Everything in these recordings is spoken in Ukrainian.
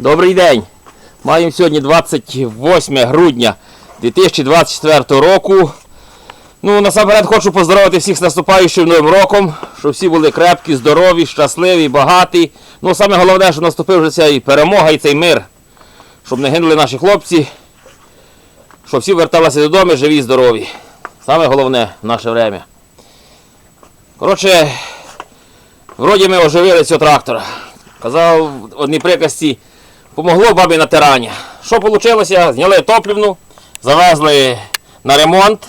Добрий день! Маємо сьогодні 28 грудня 2024 року. Ну, насамперед хочу поздоровити всіх з наступаючим новим роком, щоб всі були крепкі, здорові, щасливі, багаті. Ну, саме головне, щоб наступив вже ця і перемога і цей мир. Щоб не гинули наші хлопці, щоб всі верталися додому живі і здорові. Саме головне в наше время. Коротше, вроді ми оживили цього трактора. Казав в одній приказці, помогло бабі натирання. Що вийшло? Зняли топлівну, завезли на ремонт.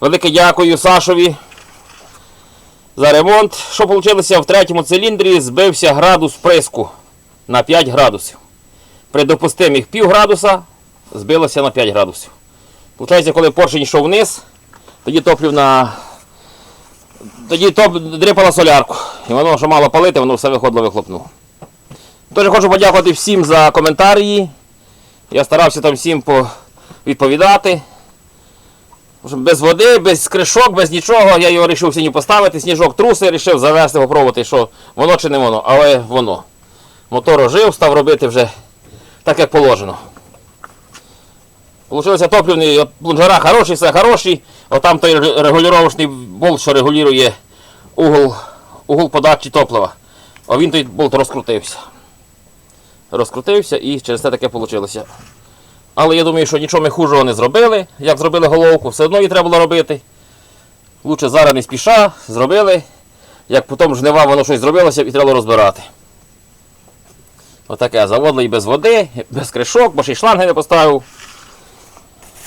Велике дякую Сашові за ремонт. Що вийшло? В третьому циліндрі збився градус приску на 5 градусів. При допустимих пів градуса збилося на 5 градусів. Получається, коли поршень йшов вниз, тоді топлівна. Тоді топ дрипала солярку. І воно, що мало палити, воно все виходило вихлопнуло. Тож хочу подякувати всім за коментарі. Я старався там всім по- відповідати. Без води, без кришок, без нічого. Я його вирішив сьогодні поставити. Сніжок труси, вирішив завести, попробувати, що воно чи не воно, але воно. Мотор ожив, став робити вже так, як положено. Получилося топливний, плунжера хороші, все хороші. Отам той регулювачний болт, що регулює угол, угол подачі топлива. А він той болт розкрутився. Розкрутився і через це таке вийшло. Але я думаю, що нічого ми хужого не зробили, як зробили головку, все одно її треба було робити. Лучше зараз не спіша, зробили. Як потім жнива воно щось зробилося і треба розбирати. Отаке заводили і без води, без кришок, бо ще й шланги не поставив.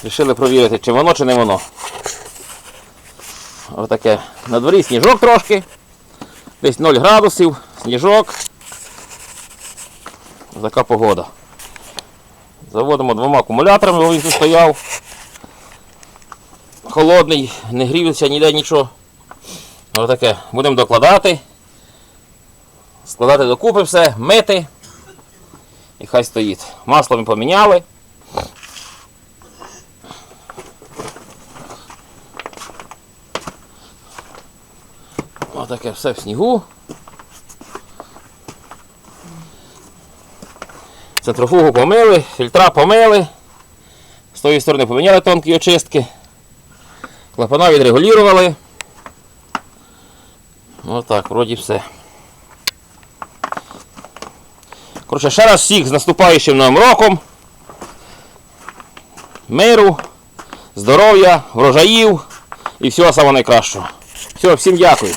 Рішили провірити, чи воно, чи не воно. Отаке. На дворі сніжок трошки. Десь 0 градусів, сніжок. Така погода. Заводимо двома акумуляторами, він стояв. Холодний, не грівся ніде нічого. Отаке. Будемо докладати. Складати докупи все, мити. І хай стоїть. Масло ми поміняли. Отаке все в снігу. Центрофугу помили, фільтра помили. З тої сторони поміняли тонкі очистки. Клапана відрегулювали. Отак, вроді все. Коротше, ще раз всіх з наступаючим новим роком. Миру, здоров'я, врожаїв і всього самого найкращого. Все, всім дякую.